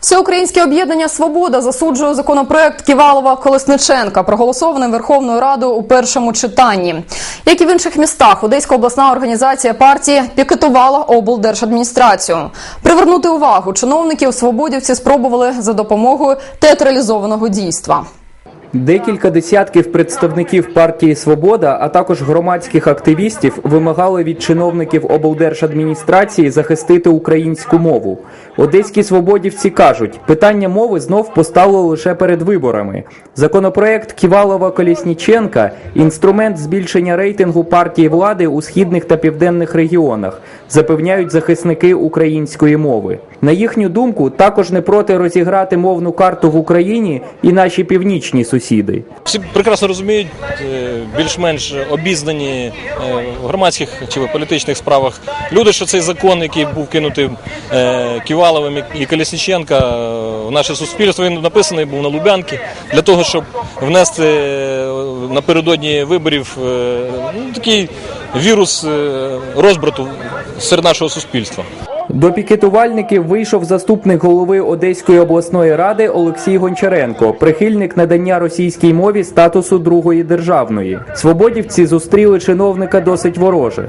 Всеукраїнське об'єднання Свобода засуджує законопроект Ківалова Колесниченка, проголосований Верховною Радою у першому читанні. Як і в інших містах, Одеська обласна організація партії пікетувала облдержадміністрацію. Привернути увагу чиновників свободівці спробували за допомогою театралізованого дійства. Декілька десятків представників партії Свобода, а також громадських активістів, вимагали від чиновників облдержадміністрації захистити українську мову. Одеські свободівці кажуть, питання мови знов поставили лише перед виборами. Законопроект Ківалова Колісніченка інструмент збільшення рейтингу партії влади у східних та південних регіонах, запевняють захисники української мови. На їхню думку, також не проти розіграти мовну карту в Україні і наші північні сусіди. Всі прекрасно розуміють, е, більш-менш обізнані е, в громадських чи в політичних справах люди, що цей закон, який був кинутий е, Ківаловим і Колесніченка е, в наше суспільство, він написаний був на Лубянки для того, щоб внести напередодні виборів ну, такий вірус розбрату серед нашого суспільства. До пікетувальників вийшов заступник голови Одеської обласної ради Олексій Гончаренко, прихильник надання російській мові статусу другої державної. Свободівці зустріли чиновника досить вороже.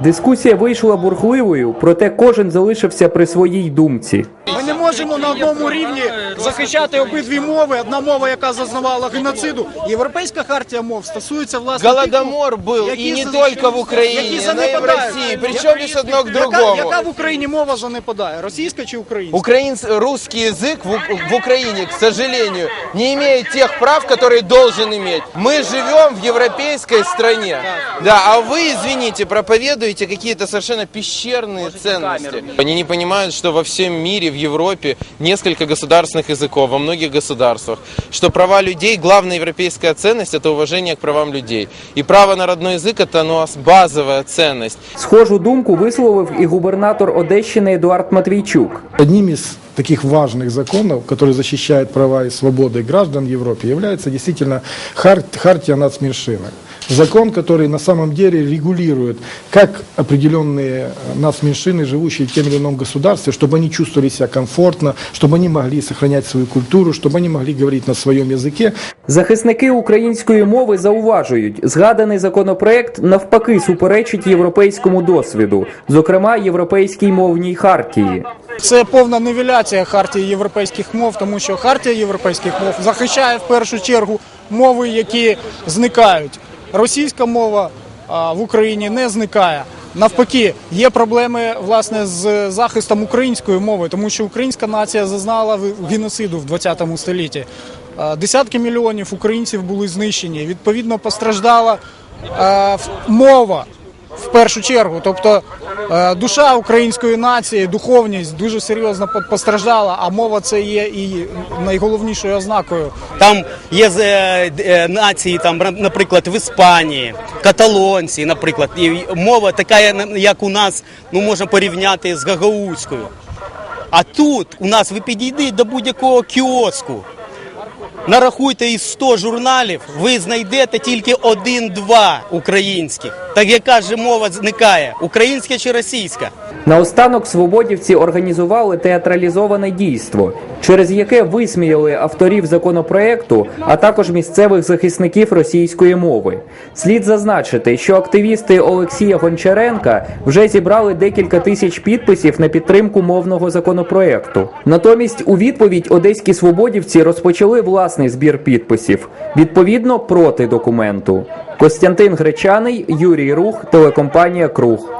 Дискусія вийшла бурхливою, проте кожен залишився при своїй думці. Ми не можемо на одному рівні захищати обидві мови. Одна мова, яка зазнавала геноциду. Європейська хартія мов стосується власне Голодомор тих, был, які и не за- только в які Украине, но и в занепадають. России. Причем лишь одно к Яка, другому. яка в Україні мова занепадає? Російська чи українська? Украинц, русский язык в, в Украине, к сожалению, не имеет тех прав, которые должен иметь. Мы живем в европейской стране. Да, а вы, извините, проповедуете какие-то совершенно пещерные ценности. Они не понимают, что во всем мире, в Европе, несколько государственных языков, во многих государствах, что права людей, главная европейская ценность – это уважение к правам людей. И право на родной язык – это ну, базовая ценность. Схожу думку висловив і губернатор Одещини Едуард Матвійчук. Одним из таких важных законов, который защищает права и свободы граждан в Европе, является действительно хар- Хартия нацменьшинок. Закон, который на самом деле регулирует, как определенные э, нацменьшины, живущие в тем или ином государстве, чтобы они чувствовали себя комфортно, чтобы они могли сохранять свою культуру, чтобы они могли говорить на своем языке. Захисники української мови зауважують, згаданий законопроект навпаки суперечить європейському досвіду, зокрема європейській мовній хартії. Це повна нівеляція хартії європейських мов, тому що хартія європейських мов захищає в першу чергу мови, які зникають. Російська мова а, в Україні не зникає. Навпаки, є проблеми власне з захистом української мови, тому що українська нація зазнала геноциду в 20 столітті. Десятки мільйонів українців були знищені. Відповідно, постраждала мова першу чергу. Тобто е, душа української нації, духовність дуже серйозно постраждала, а мова це є і найголовнішою ознакою. Там є е, е, нації, там, наприклад, в Іспанії, каталонці, наприклад, і мова така, як у нас, ну можна порівняти з гагаузькою. А тут у нас ви підійдіть до будь-якого кіоску. Нарахуйте із 100 журналів, ви знайдете тільки один-два українських. Так яка ж мова зникає? Українська чи російська? Наостанок свободівці організували театралізоване дійство, через яке висміяли авторів законопроекту, а також місцевих захисників російської мови. Слід зазначити, що активісти Олексія Гончаренка вже зібрали декілька тисяч підписів на підтримку мовного законопроекту. Натомість, у відповідь одеські свободівці розпочали власний збір підписів, відповідно проти документу. Костянтин Гречаний, Юрій Рух, телекомпанія Круг.